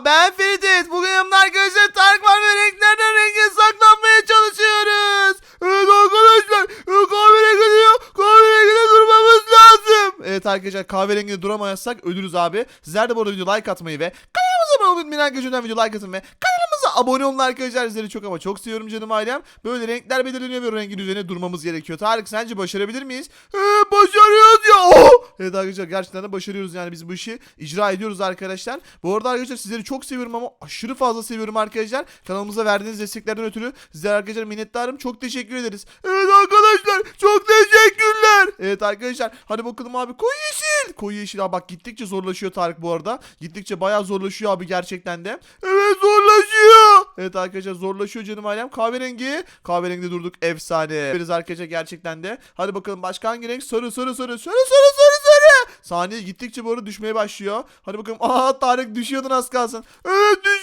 Ben Ferit. Bugün yanımda arkadaşlar Tarık var ve renklerden renge saklanmaya çalışıyoruz. Evet arkadaşlar e, kahverengi diyor. Kahverengide durmamız lazım. Evet arkadaşlar kahverengide duramazsak ölürüz abi. Sizler de bu arada video like atmayı ve kanalımıza abone olmayı unutmayın arkadaşlar. Video like atın ve kanalımıza abone olun arkadaşlar. Sizleri çok ama çok seviyorum canım ailem. Böyle renkler belirleniyor ve rengin üzerine durmamız gerekiyor. Tarık sence başarabilir miyiz? Ee, başarıyoruz ya. Oh! Evet arkadaşlar gerçekten de başarıyoruz yani biz bu işi icra ediyoruz arkadaşlar. Bu arada arkadaşlar sizleri çok seviyorum ama aşırı fazla seviyorum arkadaşlar. Kanalımıza verdiğiniz desteklerden ötürü sizlere arkadaşlar minnettarım. Çok teşekkür ederiz. Evet arkadaşlar çok teşekkürler. Evet arkadaşlar hadi bakalım abi koyu yeşil. Koyu yeşil abi bak gittikçe zorlaşıyor Tarık bu arada. Gittikçe bayağı zorlaşıyor abi gerçekten de. Evet zorlaşıyor. Evet arkadaşlar zorlaşıyor canım ailem. Kahverengi. Kahverengide durduk efsane. Veririz arkadaşlar gerçekten de. Hadi bakalım başka hangi renk? Sarı sarı sarı sarı sarı sarı sarı. Saniye gittikçe bu arada düşmeye başlıyor. Hadi bakalım. Aa Tarık düşüyordun az kalsın. Evet. Aa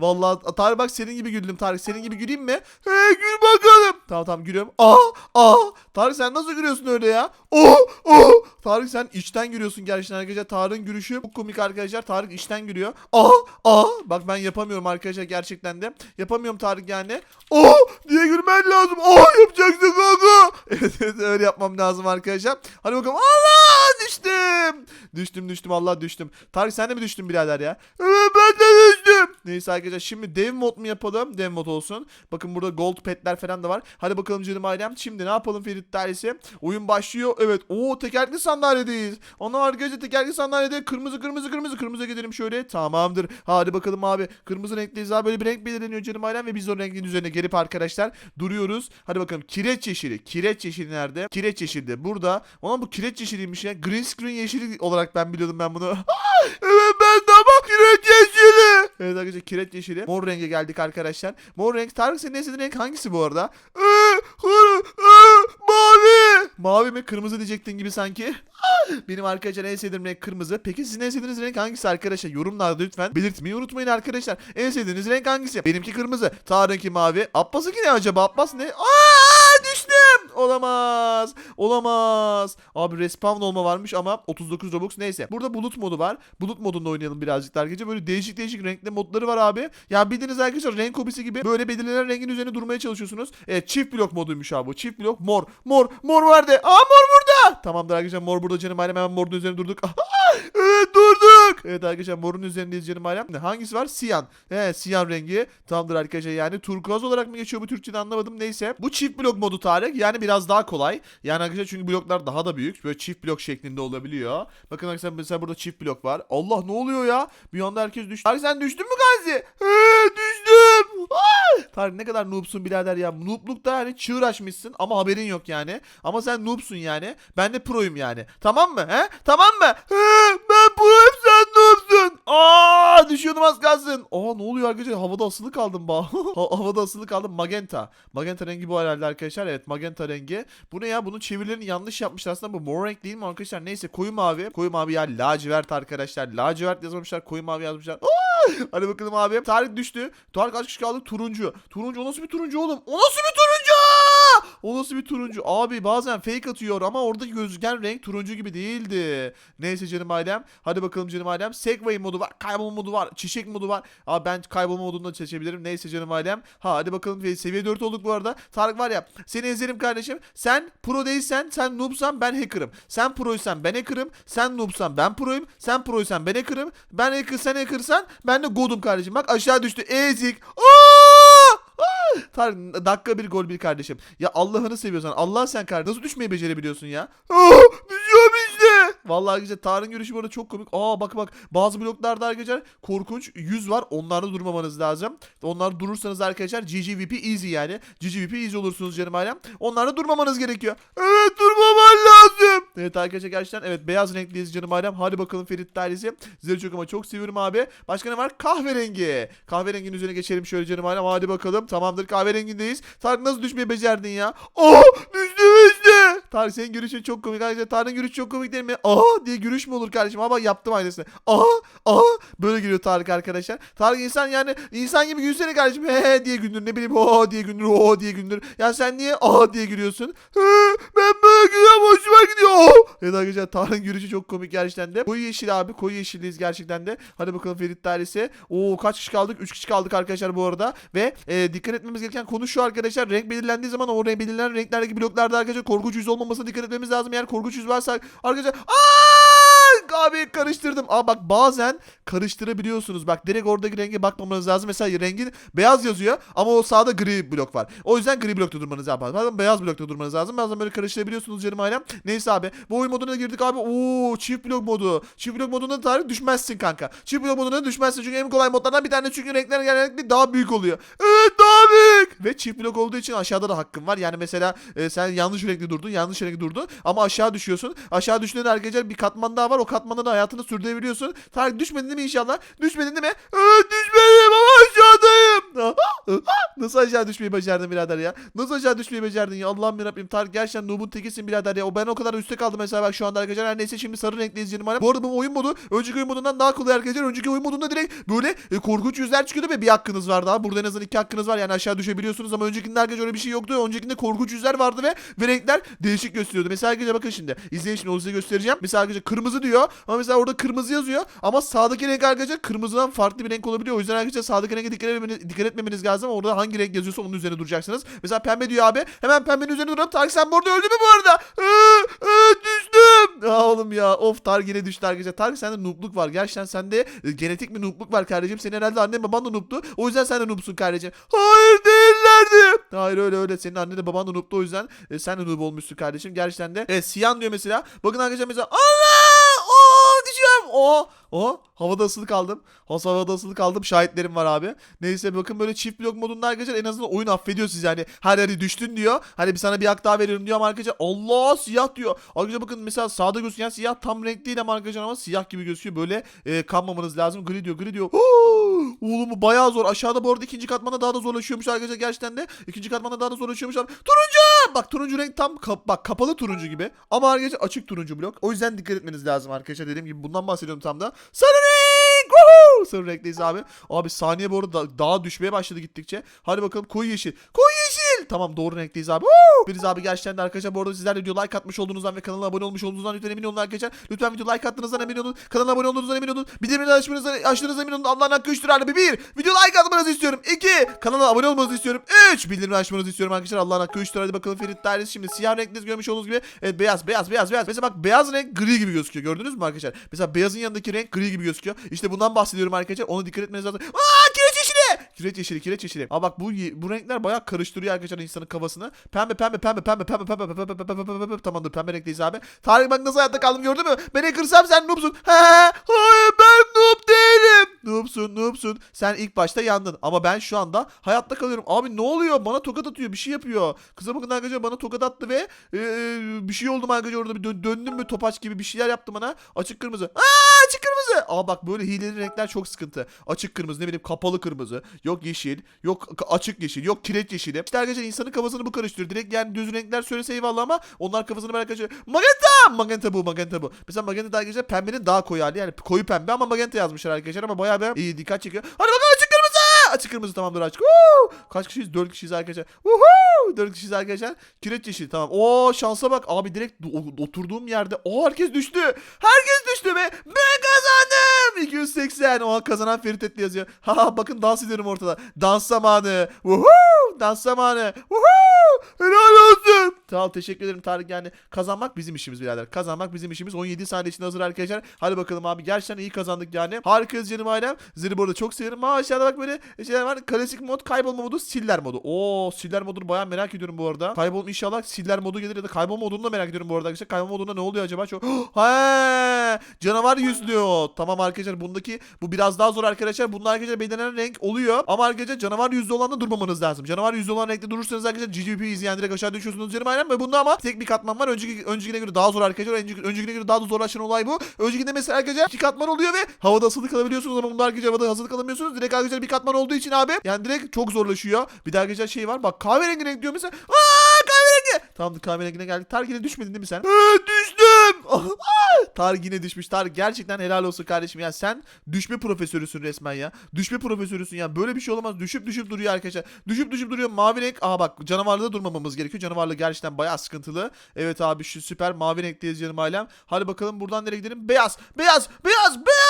vallahi Tarık bak senin gibi güldüm Tarık. Senin gibi güleyim mi? He gül bakalım. Tamam tamam gülüyorum. Aa aa Tarık sen nasıl gülüyorsun öyle ya? Oh oh Tarık sen içten gülüyorsun gerçekten arkadaşlar. Tarık'ın gülüşü çok komik arkadaşlar. Tarık içten gülüyor. Aa aa bak ben yapamıyorum arkadaşlar gerçekten de. Yapamıyorum Tarık yani. Oh diye gülmen lazım. Oh yapacaksın kanka. Evet evet öyle yapmam lazım arkadaşlar. Hadi bakalım. Allah düştüm. Düştüm düştüm Allah düştüm. Tarık sen de mi düştün birader ya? Evet ben de düştüm. Neyse arkadaşlar şimdi dev mod mu yapalım? Dev mod olsun. Bakın burada gold petler falan da var. Hadi bakalım canım ailem. Şimdi ne yapalım Ferit Dairesi? Oyun başlıyor. Evet. Oo tekerlekli sandalyedeyiz. Onlar arkadaşlar tekerlekli sandalyede kırmızı kırmızı kırmızı kırmızı gidelim şöyle. Tamamdır. Hadi bakalım abi. Kırmızı renkliyiz abi. Böyle bir renk belirleniyor canım ailem ve biz o renkin üzerine gelip arkadaşlar duruyoruz. Hadi bakalım kireç yeşili. Kireç yeşili nerede? Kireç yeşili burada. Ama bu kireç yeşiliymiş ya. Green screen yeşili olarak ben biliyordum ben bunu. evet ben de ama kireç yeşili. Evet arkadaşlar kireç yeşili. Mor renge geldik arkadaşlar. Mor renk. Tarık senin en sevdiğin renk hangisi bu arada? Kırı- ee, mavi. Mavi mi? Kırmızı diyecektin gibi sanki. Benim arkadaşlar en sevdiğim renk kırmızı. Peki sizin en sevdiğiniz renk hangisi arkadaşlar? Yorumlarda lütfen belirtmeyi unutmayın arkadaşlar. En sevdiğiniz renk hangisi? Benimki kırmızı. Tarık'ınki mavi. Abbas'ınki ne acaba? Abbas ne? Aa düştüm. Olamaz. Olamaz. Abi respawn olma varmış ama 39 Robux neyse. Burada bulut modu var. Bulut modunda oynayalım birazcık da arkadaşlar. Böyle değişik değişik renkli modları var abi. Ya bildiğiniz arkadaşlar renk hobisi gibi böyle belirlenen rengin üzerine durmaya çalışıyorsunuz. Evet çift blok moduymuş abi. Çift blok mor. Mor. Mor vardı. Aa mor burada. Tamamdır arkadaşlar mor burada canım ailem hemen morun üzerine durduk. evet durduk. Evet arkadaşlar morun üzerindeyiz canım ailem. Hangisi var? Siyan. He siyan rengi. Tamamdır arkadaşlar yani turkuaz olarak mı geçiyor bu Türkçe'de anlamadım. Neyse. Bu çift blok modu Tarık. Yani biraz daha kolay. Yani arkadaşlar çünkü bloklar daha da büyük. Böyle çift blok şeklinde olabiliyor. Bakın arkadaşlar mesela burada çift blok var. Allah ne oluyor ya? Bir anda herkes düştü. Tarık sen düştün mü Gazi? He düştüm. Ah! Tarık ne kadar noobsun birader ya. Nooblukta hani çığır açmışsın ama haberin yok yani. Ama sen noobsun yani. Ben de proyum yani. Tamam mı? He? Tamam mı? He, ben proyum sen noobsun. Aa düşüyordum az kalsın. Aa ne oluyor arkadaşlar? Havada asılı kaldım ba. Ha- Havada asılı kaldım. Magenta. Magenta rengi bu herhalde arkadaşlar. Evet magenta rengi. Bu ne ya? Bunun çevirilerini yanlış yapmışlar aslında. Bu mor renk değil mi arkadaşlar? Neyse koyu mavi. Koyu mavi ya lacivert arkadaşlar. Lacivert yazmamışlar. Koyu mavi yazmışlar. Aa! Hadi bakalım abi. Tarık düştü. Tarık kaç kişi kaldı? Turuncu. Turuncu o nasıl bir turuncu oğlum? O nasıl bir turuncu? O nasıl bir turuncu? Abi bazen fake atıyor ama orada gözüken renk turuncu gibi değildi. Neyse canım ailem. Hadi bakalım canım ailem. Segway modu var. Kaybolma modu var. Çiçek modu var. Abi ben kaybolma modunu da seçebilirim. Neyse canım ailem. Ha hadi bakalım. Seviye 4 olduk bu arada. Tarık var ya. Seni ezerim kardeşim. Sen pro değilsen sen noobsan ben hacker'ım. Sen proysan ben hacker'ım. Sen noobsan ben proyum. Sen proysan ben hacker'ım. Ben hacker sen hacker'san ben de godum kardeşim. Bak aşağı düştü. Ezik. Aa! Tarık dakika bir gol bir kardeşim. Ya Allah'ını seviyorsan Allah sen kardeşim. Nasıl düşmeyi becerebiliyorsun ya? Aa, düşüyorum işte. Vallahi arkadaşlar Tarık'ın görüşü bu arada çok komik. Aa bak bak bazı bloklarda arkadaşlar korkunç yüz var. Onlarda durmamanız lazım. Onlar durursanız arkadaşlar GGVP easy yani. GGVP easy olursunuz canım ailem. Onlarda durmamanız gerekiyor. Evet durmaman lazım. Evet arkadaşlar gerçekten evet beyaz renkliyiz canım ailem. Hadi bakalım Ferit dairesi. Sizleri çok ama çok seviyorum abi. Başka ne var? Kahverengi. Kahverenginin üzerine geçelim şöyle canım ailem. Hadi bakalım. Tamamdır kahverengindeyiz. Tarık nasıl düşmeyi becerdin ya? Oh işte. Tarık senin gülüşün çok komik arkadaşlar. Tarık'ın gülüşü çok komik değil mi? Aha diye gülüş mü olur kardeşim? Ama yaptım aynısını. Aha aha böyle gülüyor Tarık arkadaşlar. Tarık insan yani insan gibi gülsene kardeşim. He he diye güldür. Ne bileyim ho diye güldür. Ho diye güldür. Ya sen niye aha diye gülüyorsun? He, ben böyle gülüyorum. Hoşuma gidiyor. Oh. Evet arkadaşlar Tarık'ın gülüşü çok komik gerçekten de. Koyu yeşil abi. Koyu yeşilliyiz gerçekten de. Hadi bakalım Ferit dairesi. Oo kaç kişi kaldık? 3 kişi kaldık arkadaşlar bu arada. Ve e, dikkat etmemiz gereken konu şu arkadaşlar. Renk belirlendiği zaman o renk belirlenen renklerdeki bloklarda arkadaşlar korkunç yüz olmamasına dikkat etmemiz lazım. Eğer korkunç yüz varsa arkadaşlar Aa! abi karıştırdım. Aa bak bazen karıştırabiliyorsunuz. Bak direkt oradaki renge bakmamanız lazım. Mesela rengin beyaz yazıyor ama o sağda gri blok var. O yüzden gri blokta durmanız lazım. Bazen beyaz blokta durmanız lazım. Bazen böyle karıştırabiliyorsunuz canım ailem. Neyse abi. Bu oyun moduna girdik abi. Oo çift blok modu. Çift blok modunda tarih düşmezsin kanka. Çift blok moduna düşmezsin. Çünkü en kolay modlardan bir tane çünkü renkler genellikle daha büyük oluyor. Evet daha büyük. Ve çift blok olduğu için aşağıda da hakkın var. Yani mesela e, sen yanlış renkli durdun. Yanlış renkli durdun. Ama aşağı düşüyorsun. Aşağı düştüğünde arkadaşlar bir katman daha var. O katmanda da hayatını sürdürebiliyorsun. Tarık düşmedin mi inşallah? Düşmedin değil mi? Evet düşmedim ama aşağıdayım. Nasıl aşağı düşmeyi başardın birader ya? Nasıl aşağı düşmeyi başardın ya? Allah'ım yarabbim. Tarık gerçekten noob'un tekisin birader ya. O ben o kadar üstte kaldım mesela bak şu anda arkadaşlar. Her neyse şimdi sarı renkli izleyelim. Bu arada bu oyun modu önceki oyun modundan daha kolay arkadaşlar. Önceki oyun modunda direkt böyle e, korkunç yüzler çıkıyordu ve bir hakkınız vardı abi. Burada en azından iki hakkınız var. Yani aşağı düşebiliyorsunuz ama öncekinde arkadaşlar öyle bir şey yoktu. Öncekinde korkunç yüzler vardı ve, ve renkler değişik gösteriyordu. Mesela arkadaşlar bakın şimdi. İzleyin şimdi onu size göstereceğim. Mesela arkadaşlar kırmızı diyor ama mesela orada kırmızı yazıyor ama sağdaki renk arkadaşlar kırmızıdan farklı bir renk olabiliyor. O yüzden arkadaşlar sağdaki renge dikkat, etmeniz, dikkat etmemeniz lazım. Orada hangi renk yazıyorsa onun üzerine duracaksınız. Mesela pembe diyor abi. Hemen pembenin üzerine duralım. Tarık sen bu öldü mü bu arada? Ee, ee, düştüm. Ya oğlum ya. Of Tarık yine düştü arkadaşlar. Tarık sende noobluk var. Gerçekten sende e, genetik bir noobluk var kardeşim. Senin herhalde annen baban da noobtu. O yüzden sen de noobsun kardeşim. Hayır değillerdi. Hayır öyle öyle. Senin annen de baban da noobtu. O yüzden e, sen de noob olmuşsun kardeşim. Gerçekten de. Evet Siyan diyor mesela. Bakın arkadaşlar mesela. Allah! O o havada asılı kaldım. Has havada asılı kaldım. Şahitlerim var abi. Neyse bakın böyle çift blok modunda arkadaşlar en azından oyun affediyor sizi yani. Her hadi düştün diyor. Hani bir sana bir hak daha veriyorum diyor ama arkadaşlar Allah siyah diyor. Arkadaşlar bakın mesela sağda gözüken siyah tam renk değil ama arkadaşlar ama siyah gibi gözüküyor. Böyle e, kanmamanız lazım. Gri diyor gri diyor. Oğlum bayağı zor. Aşağıda bu arada ikinci katmanda daha da zorlaşıyormuş arkadaşlar gerçekten de. İkinci katmanda daha da zorlaşıyormuş abi. Turuncu! Bak turuncu renk tam kap- bak kapalı turuncu gibi. Ama arkadaşlar açık turuncu blok. O yüzden dikkat etmeniz lazım arkadaşlar. Dediğim gibi bundan bahsediyorum tam da. Sarı renk! Woohoo! Sarı renkteyiz abi. Abi saniye bu arada da- daha düşmeye başladı gittikçe. Hadi bakalım koyu yeşil. Koyu yeşil! Tamam doğru renkteyiz abi. Biriz abi gerçekten de arkadaşlar bu arada sizler de video like atmış olduğunuzdan ve kanala abone olmuş olduğunuzdan lütfen emin olun arkadaşlar. Lütfen video like attığınızdan emin olun. Kanala abone olduğunuzdan emin olun. Bildirimleri açmanızdan, açtığınızdan emin olun. Allah'ın hakkı 3 lira bir. Video like atmanızı istiyorum. 2. Kanala abone olmanızı istiyorum. 3. Bildirimleri açmanızı istiyorum arkadaşlar. Allah'ın hakkı 3 lira. Hadi bakalım Ferit dairesi şimdi siyah renkli görmüş olduğunuz gibi. Evet beyaz beyaz beyaz beyaz. Mesela bak beyaz renk gri gibi gözüküyor. Gördünüz mü arkadaşlar? Mesela beyazın yanındaki renk gri gibi gözüküyor. İşte bundan bahsediyorum arkadaşlar. Ona dikkat etmeniz lazım. Aa kireç yeşili. Kireç yeşili. Aa bak bu bu renkler bayağı karıştırıyor arkadaşlar insanın kafasını. Pembe pembe pembe pembe pembe pembe pembe pembe pembe pembe pembe Tamamdır pembe renkteyiz abi. Tarık bak nasıl hayatta kaldım gördün mü? Beni kırsam sen noobsun. He, hayır ben noob değilim. Noobsun noobsun. Sen ilk başta yandın ama ben şu anda hayatta kalıyorum. Abi ne oluyor? Bana tokat atıyor bir şey yapıyor. Kıza bakın arkadaşlar bana tokat attı ve e, bir şey oldu arkadaşlar orada bir dö- döndüm mü topaç gibi bir şeyler yaptı bana. Açık kırmızı. Aa açık kırmızı. Aa bak böyle hileli renkler çok sıkıntı. Açık kırmızı ne bileyim kapalı kırmızı. Yok yeşil. Yok açık yeşil. Yok kireç yeşili. İşte arkadaşlar insanın kafasını bu karıştırıyor. Direkt yani düz renkler söylese eyvallah ama onlar kafasını ben arkadaşlar. Magenta! Magenta bu magenta bu. Mesela magenta arkadaşlar pembenin daha koyu hali. Yani koyu pembe ama magenta yazmışlar arkadaşlar ama bayağı bir iyi dikkat çekiyor. Hadi bakalım açık kırmızı! Açık kırmızı tamamdır açık. Woo! Kaç kişiyiz? 4 kişiyiz arkadaşlar. Woohoo! 4 kişiyiz arkadaşlar. Kireç yeşil tamam. Oo şansa bak. Abi direkt oturduğum yerde. O herkes düştü. Herkes düştü ve ben kazandım. 280. O kazanan Ferit Etli yazıyor. Ha bakın dans ediyorum ortada. Dans zamanı. Woohoo! Dans zamanı. Woohoo! Helal olsun. Tamam teşekkür ederim Tarık yani kazanmak bizim işimiz birader. Kazanmak bizim işimiz. 17 saniye içinde hazır arkadaşlar. Hadi bakalım abi gerçekten iyi kazandık yani. Harikayız canım ailem. Zırı bu arada çok seviyorum. Ama aşağıda bak böyle şeyler var. Klasik mod, kaybolma modu, siller modu. Oo siller modunu bayağı merak ediyorum bu arada. Kaybolma inşallah siller modu gelir ya da kaybolma modunu da merak ediyorum bu arada arkadaşlar. Kaybolma modunda ne oluyor acaba? Çok He! Canavar yüzlüyor. Tamam arkadaşlar bundaki bu biraz daha zor arkadaşlar. Bunda arkadaşlar belirlenen renk oluyor. Ama arkadaşlar canavar yüzlü olanda durmamanız lazım. Canavar yüzlü olan renkte durursanız arkadaşlar GGP izleyen direkt aşağı düşüyorsunuz canım ailem. Ve bunda ama tek bir katman var. Önceki, öncekine göre daha zor arkadaşlar. Önceki, öncekine göre daha da zorlaşan olay bu. Öncekinde mesela arkadaşlar iki katman oluyor ve havada asılı kalabiliyorsunuz ama bunda arkadaşlar havada asılı kalamıyorsunuz. Direkt arkadaşlar bir katman olduğu için abi yani direkt çok zorlaşıyor. Bir de arkadaşlar şey var. Bak kahverengi renk diyor mesela. Aa kahverengi. Tamamdır kahverengine geldik. Tarık yine düşmedin değil mi sen? Ee, düştüm. Tarık düşmüş. Tarık gerçekten helal olsun kardeşim ya. Sen düşme profesörüsün resmen ya. Düşme profesörüsün ya. Böyle bir şey olamaz. Düşüp düşüp duruyor arkadaşlar. Düşüp düşüp duruyor. Mavi renk. Aha bak canavarlığı durmamamız gerekiyor. Canavarlığı gerçekten bayağı sıkıntılı. Evet abi şu süper mavi renkteyiz canım ailem. Hadi bakalım buradan nereye gidelim? Beyaz. Beyaz. Beyaz. Beyaz.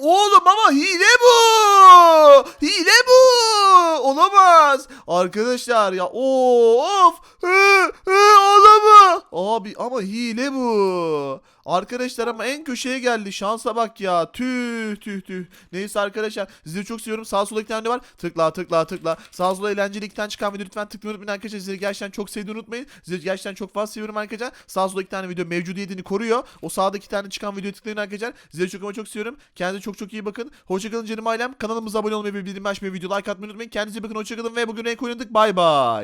Oğlum ama hile bu. Hile bu. Olamaz. Arkadaşlar ya. Of. Olamaz. Abi ama hile bu. Arkadaşlar ama en köşeye geldi. Şansa bak ya. Tüh tüh tüh. Neyse arkadaşlar. Sizleri çok seviyorum. Sağ sola iki tane var. Tıkla tıkla tıkla. Sağ sola eğlenceli iki tane çıkan video lütfen tıklamayı unutmayın arkadaşlar. Sizleri gerçekten çok sevdiğini unutmayın. Sizleri gerçekten çok fazla seviyorum arkadaşlar. Sağ sola iki tane video mevcudiyetini koruyor. O sağdaki tane çıkan videoyu tıklayın arkadaşlar. Sizleri çok ama çok seviyorum. Kendinize çok çok iyi bakın. Hoşçakalın canım ailem. Kanalımıza abone olmayı ve bildirim açmayı, video like atmayı unutmayın. Kendinize bakın. Hoşçakalın ve bugün renk oynadık. Bay bay.